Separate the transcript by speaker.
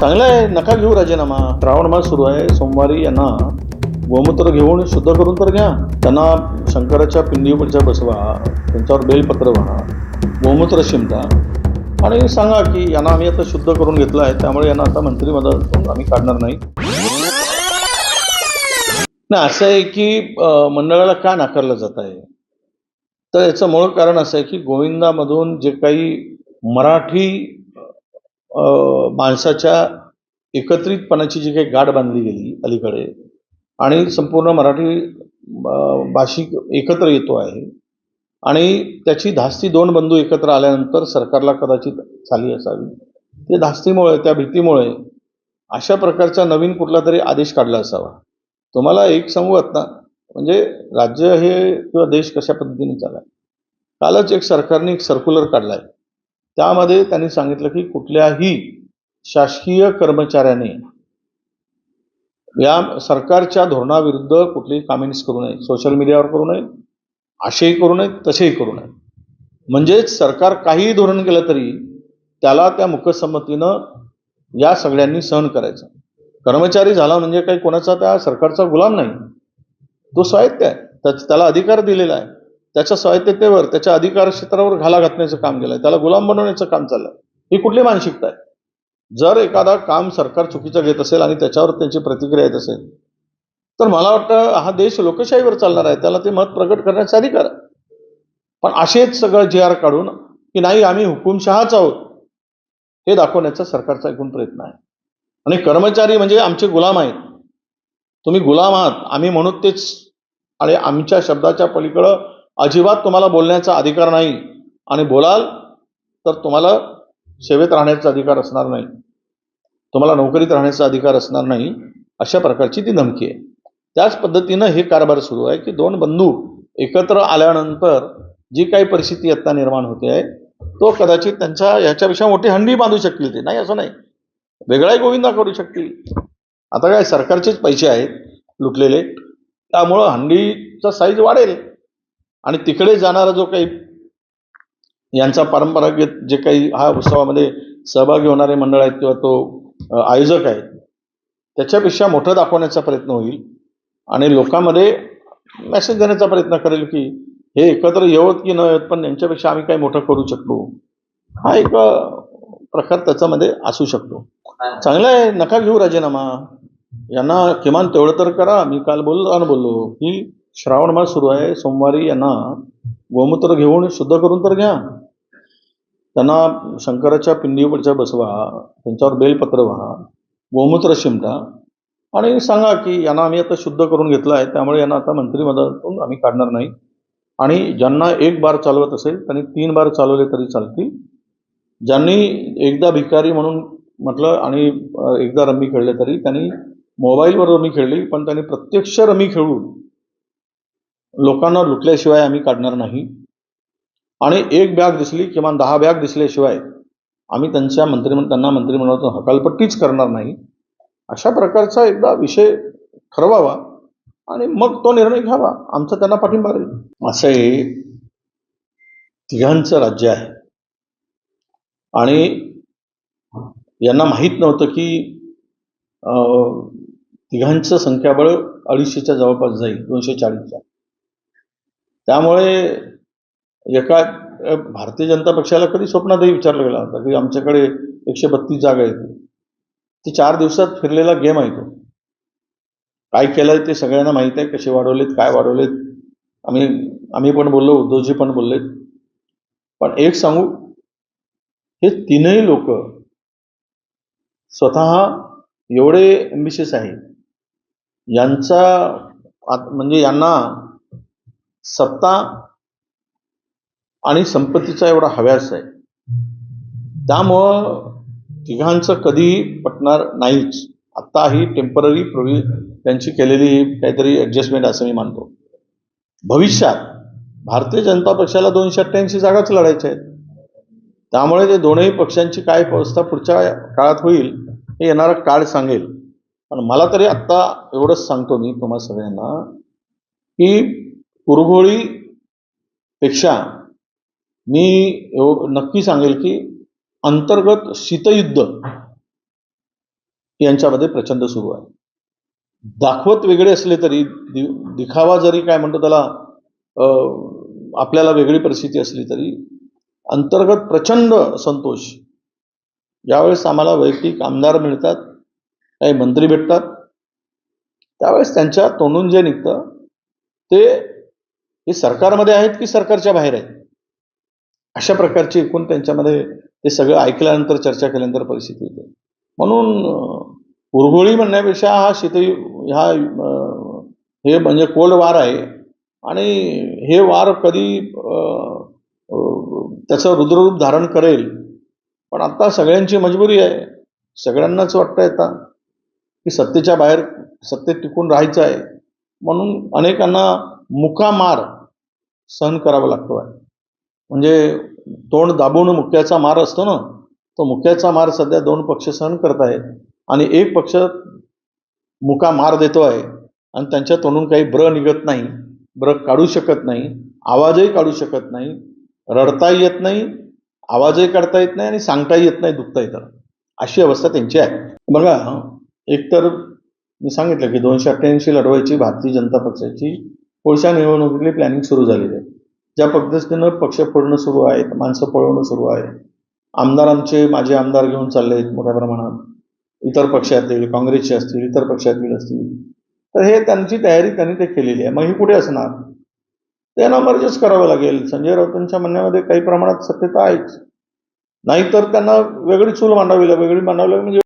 Speaker 1: चांगलं आहे नका घेऊ राजीनामा. श्रावण मास सुरू आहे सोमवारी यांना गोमूत्र घेऊन शुद्ध करून तर घ्या. त्यांना शंकराच्या पिंडीवरच्या बसवा त्यांच्यावर बेलपत्र व्हा गोमूत्र शिमता आणि सांगा की यांना आम्ही आता शुद्ध करून घेतलं आहे त्यामुळे यांना आता मंत्रिमंडळातून आम्ही काढणार नाही. असं आहे की मंडळाला का नाकारलं जात आहे? तर याचं मूळ कारण असं आहे की गोविंदामधून जे काही मराठी माणसाच्या एकत्रितपणाची जी काही गाठ बांधली गेली अलीकडे आणि संपूर्ण मराठी भाषिक एकत्र येतो आहे आणि त्याची धास्ती दोन बंधू एकत्र आल्यानंतर सरकारला कदाचित झाली असावी. ते धास्तीमुळे त्या भीतीमुळे अशा प्रकारचा नवीन कुठला तरी आदेश काढला असावा. तुम्हाला एक सांगूत ना म्हणजे राज्य हे किंवा देश कशा पद्धतीने चालला कालच एक सरकारने एक सर्क्युलर आहे. त्यामध्ये त्यांनी सांगितलं की कुठल्याही शासकीय कर्मचाऱ्याने या सरकारच्या धोरणाविरुद्ध कुठलीही कामेंट्स करू नये सोशल मीडियावर करू नये असेही करू नये तसेही करू नये. म्हणजेच सरकार काहीही धोरण केलं तरी त्याला त्या मुखसंमतीनं या सगळ्यांनी सहन करायचं. कर्मचारी झाला म्हणजे काही कोणाचा त्या सरकारचा गुलाम नाही. तो स्वायत्त आहे. त्याच- त्याला अधिकार दिलेला आहे. त्याच्या स्वायत्ततेवर त्याच्या अधिकार क्षेत्रावर घाला घातण्याचं काम केलंय. त्याला गुलाम बनवण्याचं काम चाललंय. ही कुठली मानसिकता आहे? जर एखादा काम सरकार चुकीचं घेत असेल आणि त्याच्यावर त्यांची प्रतिक्रिया येत असेल तर मला वाटतं हा देश लोकशाहीवर चालणार आहे. त्याला ते मत प्रकट करण्याचा अधिकार आहे. पण असेच सगळं जे आर काढून की नाही आम्ही हुकुमशहाच आहोत हे दाखवण्याचा सरकारचा एकूण प्रयत्न आहे. आणि कर्मचारी म्हणजे आमचे गुलाम आहेत. तुम्ही गुलाम आहात. आम्ही म्हणू तेच आणि आमच्या शब्दाच्या पलीकडं अजिबात तुम्हाला बोलण्याचा अधिकार नाही आणि बोलाल तर तुम्हाला सेवेत राहण्याचा अधिकार असणार नाही. तुम्हाला नोकरीत राहण्याचा अधिकार असणार नाही अशा प्रकारची ती धमकी आहे. त्याच पद्धतीनं हे कारभार सुरू आहे की दोन बंधू एकत्र आल्यानंतर जी काही परिस्थिती आत्ता निर्माण होते आहे तो कदाचित त्यांच्या ह्याच्यापेक्षा मोठी हंडी बांधू शकतील ते. नाही असं नाही. वेगळाही गोविंदा करू शकतील. आता काय सरकारचेच पैसे आहेत लुटलेले. त्यामुळं हंडीचा साईज वाढेल. आणि तिकडे जाणारा जो काही यांचा परंपरागत जे काही हा उत्सवामध्ये सहभागी होणारे मंडळ आहेत किंवा तो आयोजक आहेत त्याच्यापेक्षा मोठं दाखवण्याचा प्रयत्न होईल आणि लोकांमध्ये मेसेज देण्याचा प्रयत्न करेल की हे एकत्र येवत की न येत पण यांच्यापेक्षा आम्ही काही मोठं करू शकलो. हा एक प्रकार त्याच्यामध्ये असू शकतो. चांगलं आहे नका घेऊ राजीनामा. यांना किमान तेवढं तर करा. मी काल बोललो आणि बोललो. की श्रावण मास सुरू आहे सोमवारी यांना गोमूत्र घेऊन शुद्ध करून तर घ्या. त्यांना शंकराच्या पिंडीवरच्या बसवा त्यांच्यावर बेलपत्र व्हा गोमूत्र शिमटा आणि सांगा की यांना आम्ही आता शुद्ध करून घेतलं आहे त्यामुळे यांना आता मंत्रिमंडळातून आम्ही काढणार नाही. आणि ज्यांना एक बार चालवत असेल त्यांनी तीन बार चालवले तरी चालतील. ज्यांनी एकदा भिकारी म्हणून म्हटलं आणि एकदा रमी खेळले तरी त्यांनी मोबाईलवर रमी खेळली पण त्यांनी प्रत्यक्ष रमी खेळून लोकांना लुटल्याशिवाय आम्ही काढणार नाही. आणि एक बॅग दिसली किमान दहा बॅग दिसल्याशिवाय आम्ही त्यांच्या मंत्रिमंडळ त्यांना मंत्रिमंडळातून हकालपट्टीच करणार नाही. अशा प्रकारचा एकदा विषय ठरवावा आणि मग तो निर्णय घ्यावा. आमचा त्यांना पाठिंबा राहील. असं हे तिघांचं राज्य आहे. आणि यांना माहीत नव्हतं की तिघांचं संख्याबळ अडीचशेच्या जवळपास जाईल दोनशे चाळीसच्या. त्यामुळे एका भारतीय जनता पक्षाला कधी स्वप्नातही विचारलं गेला होता की आमच्याकडे एकशे बत्तीस जागा येते ती चार दिवसात फिरलेला गेम आहे तो. काय केलंय ते सगळ्यांना माहीत आहे कसे वाढवलेत काय वाढवलेत. आम्ही आम्ही पण बोललो उद्धवजी पण बोललेत. पण एक सांगू हे तीनही लोक स्वतः एवढे एम्बिशियस आहे. यांचा आत- म्हणजे यांना सत्ता आणि संपत्तीचा एवढा हव्यास आहे. त्यामुळं तिघांचं कधी पटणार नाहीच. आत्ता ही टेंपररी प्रवी त्यांची केलेली काहीतरी ॲडजस्टमेंट असं मी मानतो. भविष्यात भारतीय जनता पक्षाला दोनशे अठ्ठ्याऐंशी जागाच लढायच्या आहेत. त्यामुळे ते दोनही पक्षांची काय अवस्था पुढच्या काळात होईल हे येणारा काळ सांगेल. पण मला तरी आत्ता एवढंच सांगतो मी तुम्हा सगळ्यांना की कुरघोळीपेक्षा मी एव- नक्की सांगेल की अंतर्गत शीतयुद्ध यांच्यामध्ये प्रचंड सुरू आहे. दाखवत वेगळे असले तरी दि दिखावा जरी काय म्हणतो त्याला अं, आपल्याला वेगळी परिस्थिती असली तरी अंतर्गत प्रचंड संतोष. ज्यावेळेस आम्हाला वैयक्तिक आमदार मिळतात काही मंत्री भेटतात. त्यावेळेस त्यांच्या तोंडून जे निघतं ते हे सरकारमध्ये आहेत की सरकारच्या बाहेर आहेत? अशा प्रकारची एकूण त्यांच्यामध्ये ते सगळं ऐकल्यानंतर चर्चा केल्यानंतर परिस्थिती येते. म्हणून उरगोळी म्हणण्यापेक्षा हा शीतयु हा हे म्हणजे कोल्ड वार आहे. आणि हे वार कधी त्याचं रुद्ररूप धारण करेल. पण आता सगळ्यांची मजबुरी आहे. सगळ्यांनाच वाटतं आता की सत्तेच्या बाहेर सत्तेत टिकून राहायचं आहे. म्हणून अनेकांना मुका मार सहन करावा लागतो आहे म्हणजे तोंड दाबून मुक्याचा मार असतो ना तो मुक्याचा मार सध्या दोन पक्ष सहन करत आहेत. आणि एक पक्ष मुका मार देतो आहे आणि त्यांच्या तोंडून काही ब्र निघत नाही ब्र काढू शकत नाही आवाजही काढू शकत नाही रडताही येत नाही आवाजही काढता येत नाही आणि सांगताही येत नाही दुखता येतं अशी अवस्था त्यांची आहे. बघा एकतर मी सांगितलं की दोनशे अठ्ठ्याऐंशी लढवायची भारतीय जनता पक्षाची कोळशा निवडणुकीतली प्लॅनिंग सुरू झालेली आहे. ज्या पद्धतीनं पक्ष फोडणं सुरू आहेत माणसं पळवणं सुरू आहे आमदार आमचे माझे आमदार घेऊन चालले आहेत मोठ्या प्रमाणात. इतर पक्षातील काँग्रेसचे असतील इतर पक्षातील असतील. तर हे त्यांची तयारी त्यांनी ते केलेली आहे. मग ही कुठे असणार? त्यांना मर्जच करावं लागेल. संजय राऊतांच्या म्हणण्यामध्ये काही प्रमाणात सत्यता आहेच. नाहीतर त्यांना वेगळी चूल मांडावी लागेल. वेगळी मांडावी लागेल म्हणजे